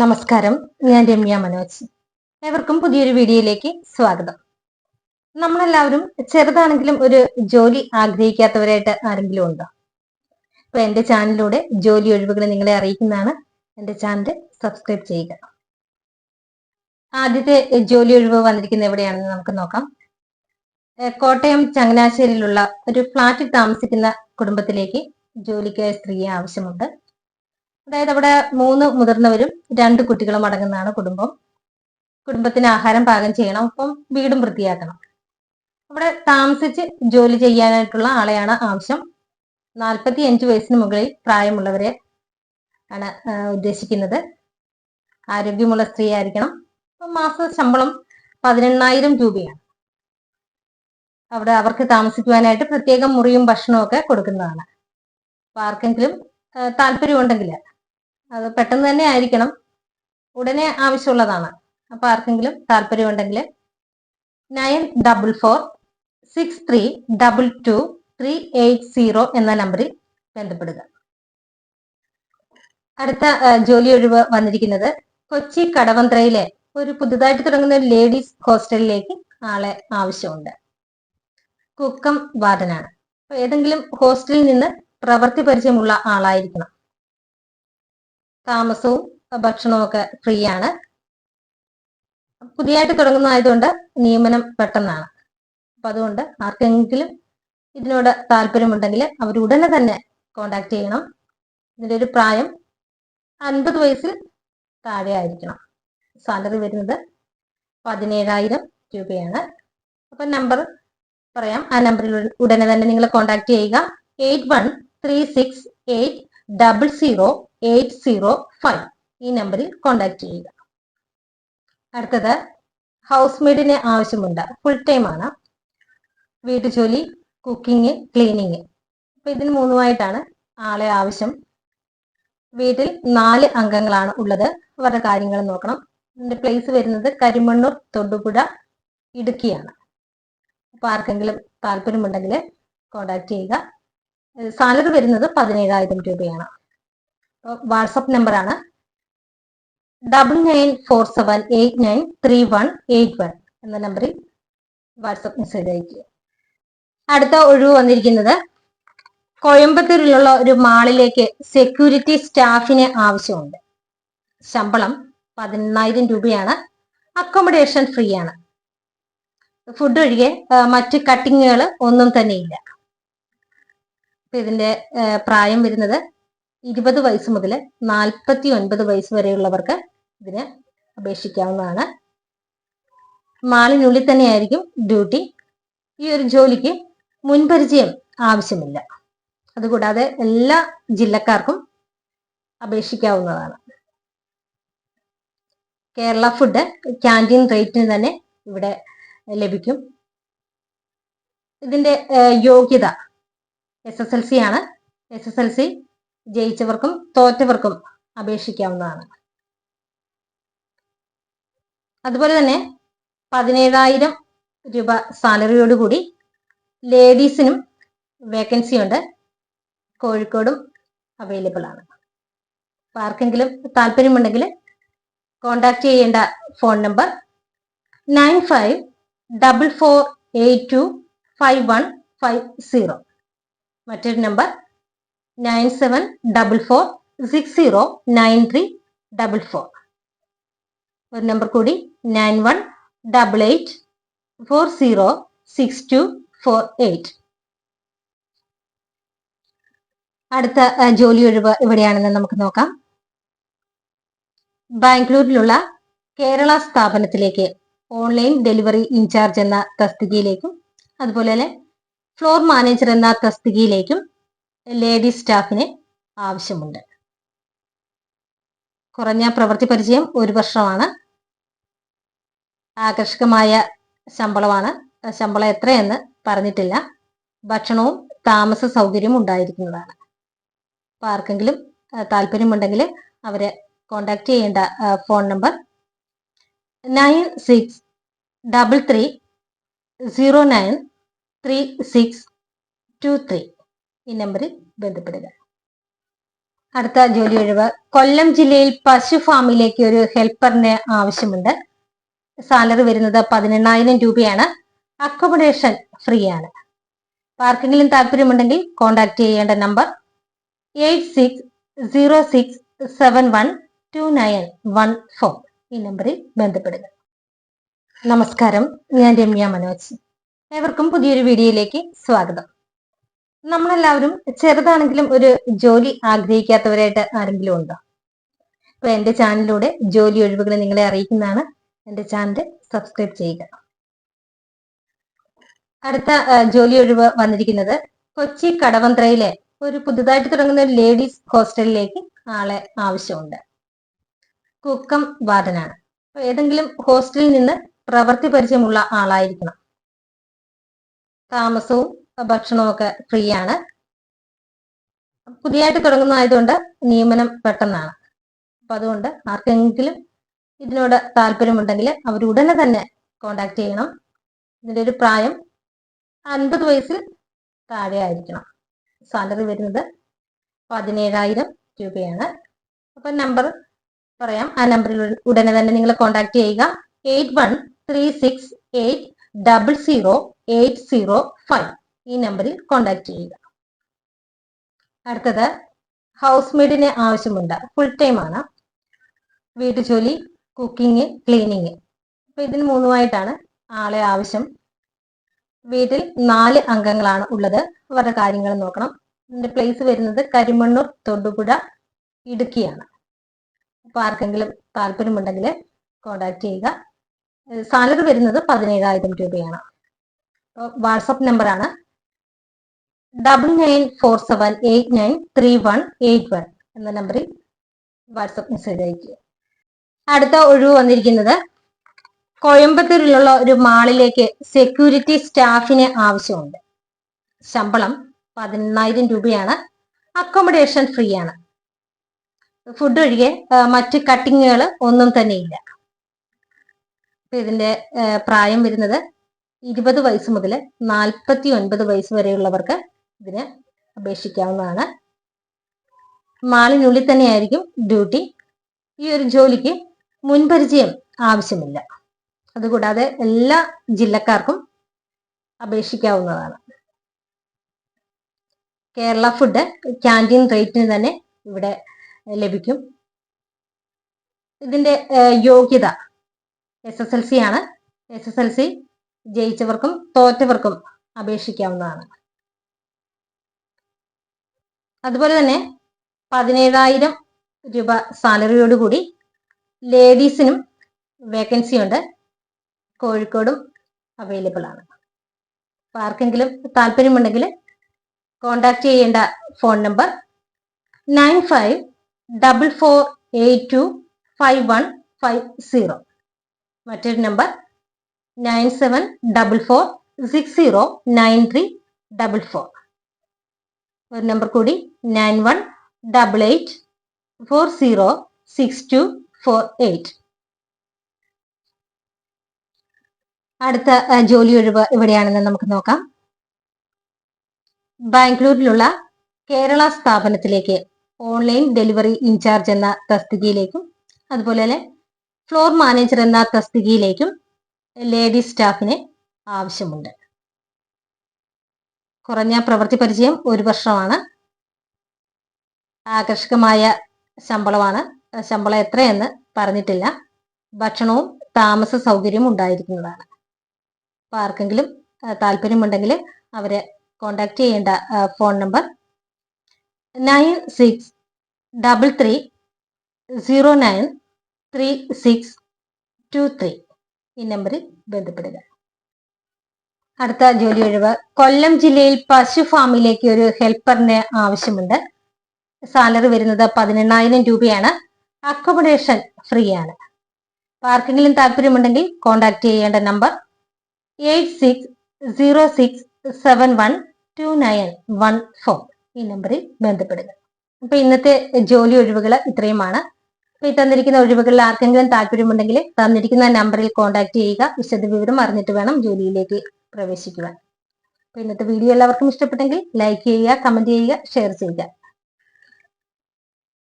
നമസ്കാരം ഞാൻ രമ്യ മനോജ്. ഏവർക്കും പുതിയൊരു വീഡിയോയിലേക്ക് സ്വാഗതം. നമ്മളെല്ലാവരും ചെറുതാണെങ്കിലും ഒരു ജോലി ആഗ്രഹിക്കാത്തവരായിട്ട് ആരെങ്കിലും ഉണ്ടോ? അപ്പൊ എന്റെ ചാനലിലൂടെ ജോലി ഒഴിവുകൾ നിങ്ങളെ അറിയിക്കുന്നതാണ് എന്റെ ചാനൽ സബ്സ്ക്രൈബ് ചെയ്യുക. ആദ്യത്തെ ജോലി ഒഴിവ് വന്നിരിക്കുന്ന എവിടെയാണെന്ന് നമുക്ക് നോക്കാം. കോട്ടയം ചങ്ങനാശ്ശേരിയിലുള്ള ഒരു ഫ്ളാറ്റിൽ താമസിക്കുന്ന കുടുംബത്തിലേക്ക് ജോലിക്കായ സ്ത്രീയെ ആവശ്യമുണ്ട്. അതായത് അവിടെ മൂന്ന് മുതിർന്നവരും രണ്ട് കുട്ടികളും അടങ്ങുന്നതാണ് കുടുംബം. കുടുംബത്തിന് ആഹാരം പാകം ചെയ്യണം ഒപ്പം വീടും വൃത്തിയാക്കണം. അവിടെ താമസിച്ച് ജോലി ചെയ്യാനായിട്ടുള്ള ആളെയാണ് ആവശ്യം. നാൽപ്പത്തി അഞ്ച് വയസ്സിന് മുകളിൽ പ്രായമുള്ളവരെ ആണ് ഉദ്ദേശിക്കുന്നത്. ആരോഗ്യമുള്ള സ്ത്രീ ആയിരിക്കണം അപ്പം മാസ ശമ്പളം പതിനെണ്ണായിരം രൂപയാണ്. അവിടെ അവർക്ക് താമസിക്കുവാനായിട്ട് പ്രത്യേകം മുറിയും ഭക്ഷണവും ഒക്കെ കൊടുക്കുന്നതാണ്. ആർക്കെങ്കിലും താല്പര്യമുണ്ടെങ്കിൽ അത് പെട്ടെന്ന് തന്നെ ആയിരിക്കണം. ഉടനെ ആവശ്യമുള്ളതാണ്. അപ്പൊ ആർക്കെങ്കിലും താല്പര്യമുണ്ടെങ്കിൽ nine double four six three double two three eight zero എന്ന നമ്പറിൽ ബന്ധപ്പെടുക. അടുത്ത ജോലി ഒഴിവ് വന്നിരിക്കുന്നത് കൊച്ചി കടവന്ത്രയിലെ ഒരു പുതുതായിട്ട് തുടങ്ങുന്ന ലേഡീസ് ഹോസ്റ്റലിലേക്ക് ആളെ ആവശ്യമുണ്ട്. കുക്കം വാർഡനാണ് ഏതെങ്കിലും ഹോസ്റ്റലിൽ നിന്ന് പ്രവൃത്തി പരിചയമുള്ള ആളായിരിക്കണം. താമസവും ഭക്ഷണവും ഒക്കെ ഫ്രീ ആണ് പുതിയതായിട്ട് തുടങ്ങുന്നതായതുകൊണ്ട് നിയമനം പെട്ടെന്നാണ്. അപ്പൊ അതുകൊണ്ട് ആർക്കെങ്കിലും ഇതിനോട് താല്പര്യമുണ്ടെങ്കിൽ അവർ ഉടനെ തന്നെ കോണ്ടാക്ട് ചെയ്യണം. ഇതിന്റെ ഒരു പ്രായം അൻപത് വയസ്സിൽ താഴെ ആയിരിക്കണം സാലറി വരുന്നത് പതിനേഴായിരം രൂപയാണ്. അപ്പൊ നമ്പർ പറയാം. ആ നമ്പറിൽ ഉടനെ തന്നെ നിങ്ങൾ കോണ്ടാക്ട് ചെയ്യുക. Eight one three six eight double zero eight zero five ഈ നമ്പറിൽ കോണ്ടാക്ട് ചെയ്യുക. അടുത്തത് ഹൗസ് മെയ്ഡിന് ആവശ്യമുണ്ട്. ഫുൾ ടൈം ആണ്. വീട്ടുജോലി കുക്കിംഗ് ക്ലീനിങ് അപ്പൊ ഇതിന് മൂന്നുമായിട്ടാണ് ആളെ ആവശ്യം. വീട്ടിൽ നാല് അംഗങ്ങളാണ് ഉള്ളത്. അവരുടെ കാര്യങ്ങൾ നോക്കണം. എന്റെ പ്ലേസ് വരുന്നത് കരിമണ്ണൂർ തൊടുപുഴ ഇടുക്കിയാണ്. അപ്പൊ ആർക്കെങ്കിലും താല്പര്യമുണ്ടെങ്കിൽ കോണ്ടാക്ട് ചെയ്യുക. സാലറി വരുന്നത് പതിനേഴായിരം രൂപയാണ്. വാട്സപ്പ് നമ്പറാണ്. Double nine four seven eight nine three one eight one എന്ന നമ്പറിൽ വാട്സപ്പ് മെസ്സേജ് അയക്കുക അടുത്ത ഒഴിവ് വന്നിരിക്കുന്നത് കോയമ്പത്തൂരിലുള്ള ഒരു മാളിലേക്ക് സെക്യൂരിറ്റി സ്റ്റാഫിന് ആവശ്യമുണ്ട്. ശമ്പളം പതിനെണ്ണായിരം രൂപയാണ്. അക്കോമഡേഷൻ ഫ്രീ ആണ് ഫുഡ് ഒഴികെ മറ്റ് കട്ടിങ്ങുകൾ ഒന്നും തന്നെ ഇല്ല ഇതിന്റെ പ്രായം വരുന്നത് ഇരുപത് വയസ്സ് മുതൽ നാൽപ്പത്തി ഒൻപത് വയസ്സ് വരെയുള്ളവർക്ക് ഇതിന് അപേക്ഷിക്കാവുന്നതാണ്. മാളിനുള്ളിൽ തന്നെയായിരിക്കും ഡ്യൂട്ടി. ഈ ഒരു ജോലിക്ക് മുൻപരിചയം ആവശ്യമില്ല. അതുകൂടാതെ എല്ലാ ജില്ലക്കാർക്കും അപേക്ഷിക്കാവുന്നതാണ്. കേരള ഫുഡ് ക്യാന്റീൻ റേറ്റിന് തന്നെ ഇവിടെ ലഭിക്കും. ഇതിന്റെ യോഗ്യത എസ് എസ് എൽ സി ആണ്. എസ് എസ് എൽ സി ജയിച്ചവർക്കും തോറ്റവർക്കും അപേക്ഷിക്കാവുന്നതാണ്. അതുപോലെ തന്നെ പതിനേഴായിരം രൂപ സാലറിയോടുകൂടി ലേഡീസിനും വേക്കൻസി ഉണ്ട്. കോഴിക്കോടും അവൈലബിൾ ആണ്. അപ്പൊ ആർക്കെങ്കിലും താല്പര്യമുണ്ടെങ്കിൽ കോണ്ടാക്ട് ചെയ്യേണ്ട phone number nine five double four eight two five one five zero മറ്റൊരു number nine seven double four six zero nine three double four ഒരു നമ്പർ കൂടി nine one double eight four zero six two four eight അടുത്ത ജോലി ഒഴിവ് എവിടെയാണെന്ന് നമുക്ക് നോക്കാം. ബാംഗ്ലൂരിലുള്ള കേരള സ്ഥാപനത്തിലേക്ക് ഓൺലൈൻ ഡെലിവറി ഇൻചാർജ് എന്ന തസ്തികയിലേക്കും അതുപോലെ തന്നെ ഫ്ലോർ മാനേജർ എന്ന തസ്തികയിലേക്കും ലേഡീസ് സ്റ്റാഫിന് ആവശ്യമുണ്ട്. കുറഞ്ഞ പ്രവൃത്തി പരിചയം ഒരു വർഷമാണ്. ആകർഷകമായ ശമ്പളമാണ്. ശമ്പളം എത്രയെന്ന് പറഞ്ഞിട്ടില്ല. ഭക്ഷണവും താമസ സൗകര്യവും ഉണ്ടായിരിക്കുന്നതാണ്. അപ്പോൾ ആർക്കെങ്കിലും താല്പര്യമുണ്ടെങ്കിൽ അവരെ കോണ്ടാക്ട് ചെയ്യേണ്ട phone number nine six double three zero nine three six two three. ഈ നമ്പറിൽ ബന്ധപ്പെടുക. അടുത്ത ജോലി ഒഴിവ്. കൊല്ലം ജില്ലയിൽ പശു ഫാമിലേക്ക് ഒരു ഹെൽപ്പറിന് ആവശ്യമുണ്ട്. സാലറി വരുന്നത് പതിനെണ്ണായിരം രൂപയാണ്. അക്കോമഡേഷൻ ഫ്രീ ആണ് ആർക്കെങ്കിലും താല്പര്യമുണ്ടെങ്കിൽ കോൺടാക്ട് ചെയ്യേണ്ട number eight six zero six seven one two nine one four ഈ നമ്പറിൽ ബന്ധപ്പെടുക. നമസ്കാരം. ഞാൻ രമ്യ മനോജ്. ഏവർക്കും പുതിയൊരു വീഡിയോയിലേക്ക് സ്വാഗതം. നമ്മളെല്ലാവരും ചെറുതാണെങ്കിലും ഒരു ജോലി ആഗ്രഹിക്കാത്തവരായിട്ട് ആരെങ്കിലും ഉണ്ടോ? അപ്പൊ എന്റെ ചാനലിലൂടെ ജോലി ഒഴിവുകൾ നിങ്ങളെ അറിയിക്കുന്നതാണ് എന്റെ ചാനൽ സബ്സ്ക്രൈബ് ചെയ്യുക. അടുത്ത ജോലി ഒഴിവ് വന്നിരിക്കുന്നത് കൊച്ചി കടവന്ത്രയിലെ ഒരു പുതുതായിട്ട് തുടങ്ങുന്ന ഒരു ലേഡീസ് ഹോസ്റ്റലിലേക്ക് ആളെ ആവശ്യമുണ്ട്. കുക്കം വാർഡനാണ് ഏതെങ്കിലും ഹോസ്റ്റലിൽ നിന്ന് പ്രവൃത്തി പരിചയമുള്ള ആളായിരിക്കണം. താമസവും ഭക്ഷണവും ഒക്കെ ഫ്രീ ആണ് പുതിയതായിട്ട് തുടങ്ങുന്നതായതുകൊണ്ട് നിയമനം പെട്ടെന്നാണ്. അപ്പൊ അതുകൊണ്ട് ആർക്കെങ്കിലും ഇതിനോട് താല്പര്യമുണ്ടെങ്കിൽ അവർ ഉടനെ തന്നെ കോണ്ടാക്ട് ചെയ്യണം. ഇതിന്റെ ഒരു പ്രായം അൻപത് വയസ്സിൽ താഴെ ആയിരിക്കണം സാലറി വരുന്നത് പതിനേഴായിരം രൂപയാണ്. അപ്പൊ നമ്പർ പറയാം. ആ നമ്പറിൽ ഉടനെ തന്നെ നിങ്ങൾ കോണ്ടാക്ട് ചെയ്യുക. Eight one three six eight double zero eight zero five ഈ നമ്പറിൽ കോൺടാക്ട് ചെയ്യുക. അടുത്തത് ഹൗസ് മെയ്ഡിന് ആവശ്യമുണ്ട്. ഫുൾ ടൈം ആണ്. വീട്ടുജോലി കുക്കിംഗ് ക്ലീനിങ് അപ്പൊ ഇതിന് മൂന്നുമായിട്ടാണ് ആളെ ആവശ്യം. വീട്ടിൽ നാല് അംഗങ്ങളാണ് ഉള്ളത്. അവരുടെ കാര്യങ്ങൾ നോക്കണം. ഇതിന്റെ പ്ലേസ് വരുന്നത് കരിമണ്ണൂർ തൊടുപുഴ ഇടുക്കിയാണ്. അപ്പൊ ആർക്കെങ്കിലും താല്പര്യമുണ്ടെങ്കിൽ കോണ്ടാക്ട് ചെയ്യുക. സാലറി വരുന്നത് പതിനേഴായിരം രൂപയാണ്. വാട്സപ്പ് നമ്പറാണ് double nine four seven eight nine three one eight one എന്ന നമ്പറിൽ വാട്സപ്പ് മെസ്സേജ് അയക്കുക അടുത്ത ഒഴിവ് വന്നിരിക്കുന്നത് കോയമ്പത്തൂരിലുള്ള ഒരു മാളിലേക്ക് സെക്യൂരിറ്റി സ്റ്റാഫിന് ആവശ്യമുണ്ട്. ശമ്പളം പതിനെണ്ണായിരം രൂപയാണ്. അക്കോമഡേഷൻ ഫ്രീ ആണ്. ഫുഡ് ഒഴികെ മറ്റ് കട്ടിങ്ങുകൾ ഒന്നും തന്നെ ഇല്ല. ഇതിന്റെ പ്രായം വരുന്നത് ഇരുപത് വയസ്സ് മുതൽ നാൽപ്പത്തി ഒൻപത് വയസ്സ് വരെയുള്ളവർക്ക് ഇതിന് അപേക്ഷിക്കാവുന്നതാണ്. മാളിനുള്ളിൽ തന്നെയായിരിക്കും ഡ്യൂട്ടി ഈ ഒരു ജോലിക്ക് മുൻപരിചയം ആവശ്യമില്ല. അതുകൂടാതെ എല്ലാ ജില്ലക്കാർക്കും അപേക്ഷിക്കാവുന്നതാണ്. കേരള ഫുഡ് ക്യാന്റീൻ റേറ്റിന് തന്നെ ഇവിടെ ലഭിക്കും. ഇതിന്റെ യോഗ്യത എസ് എസ് എൽ സി ആണ്. എസ് എസ് എൽ സി ജയിച്ചവർക്കും തോറ്റവർക്കും അപേക്ഷിക്കാവുന്നതാണ്. അതുപോലെ തന്നെ പതിനേഴായിരം രൂപ സാലറിയോടുകൂടി ലേഡീസിനും വേക്കൻസി ഉണ്ട്. കോഴിക്കോടും അവൈലബിൾ ആണ്. അപ്പൊ ആർക്കെങ്കിലും താല്പര്യമുണ്ടെങ്കിൽ കോണ്ടാക്ട് ചെയ്യേണ്ട phone number nine five double four eight two five one five zero മറ്റൊരു number nine seven double four six zero nine three double four ഒരു നമ്പർ കൂടി nine one double eight four zero six two four eight അടുത്ത ജോലി ഒഴിവ് എവിടെയാണെന്ന് നമുക്ക് നോക്കാം. ബാംഗ്ലൂരിലുള്ള കേരള സ്ഥാപനത്തിലേക്ക് ഓൺലൈൻ ഡെലിവറി ഇൻചാർജ് എന്ന തസ്തികയിലേക്കും അതുപോലെ തന്നെ ഫ്ലോർ മാനേജർ എന്ന തസ്തികയിലേക്കും ലേഡീസ് സ്റ്റാഫിനെ ആവശ്യമുണ്ട്. കുറഞ്ഞ പ്രവൃത്തി പരിചയം ഒരു വർഷമാണ്. ആകർഷകമായ ശമ്പളമാണ്. ശമ്പളം എത്രയെന്ന് പറഞ്ഞിട്ടില്ല. ഭക്ഷണവും താമസ സൗകര്യവും ഉണ്ടായിരിക്കുന്നതാണ്. അപ്പൊ ആർക്കെങ്കിലും താല്പര്യമുണ്ടെങ്കിൽ അവരെ കോണ്ടാക്ട് ചെയ്യേണ്ട phone number nine six double three zero nine three six two three ഈ നമ്പറിൽ ബന്ധപ്പെടുക. അടുത്ത ജോലി ഒഴിവ്. കൊല്ലം ജില്ലയിൽ പശു ഫാമിലേക്ക് ഒരു ഹെൽപ്പറിന് ആവശ്യമുണ്ട്. സാലറി വരുന്നത് പതിനെണ്ണായിരം രൂപയാണ്. അക്കോമഡേഷൻ ഫ്രീ ആണ് പാർക്കിങ്ങിലും താല്പര്യമുണ്ടെങ്കിൽ കോണ്ടാക്ട് ചെയ്യേണ്ട number eight six zero six seven one two nine one four. ഈ നമ്പറിൽ ബന്ധപ്പെടുക. അപ്പൊ ഇന്നത്തെ ജോലി ഒഴിവുകൾ ഇത്രയുമാണ്. അപ്പൊ ഈ തന്നിരിക്കുന്ന ഒഴിവുകളിൽ ആർക്കെങ്കിലും താല്പര്യമുണ്ടെങ്കിൽ തന്നിരിക്കുന്ന നമ്പറിൽ കോൺടാക്ട് ചെയ്യുക. വിശദവിവരം അറിഞ്ഞിട്ട് വേണം ജോലിയിലേക്ക് പ്രവേശിക്കുവാൻ അപ്പൊ ഇന്നത്തെ വീഡിയോ എല്ലാവർക്കും ഇഷ്ടപ്പെട്ടെങ്കിൽ ലൈക്ക് ചെയ്യുക കമന്റ് ചെയ്യുക ഷെയർ ചെയ്യുക.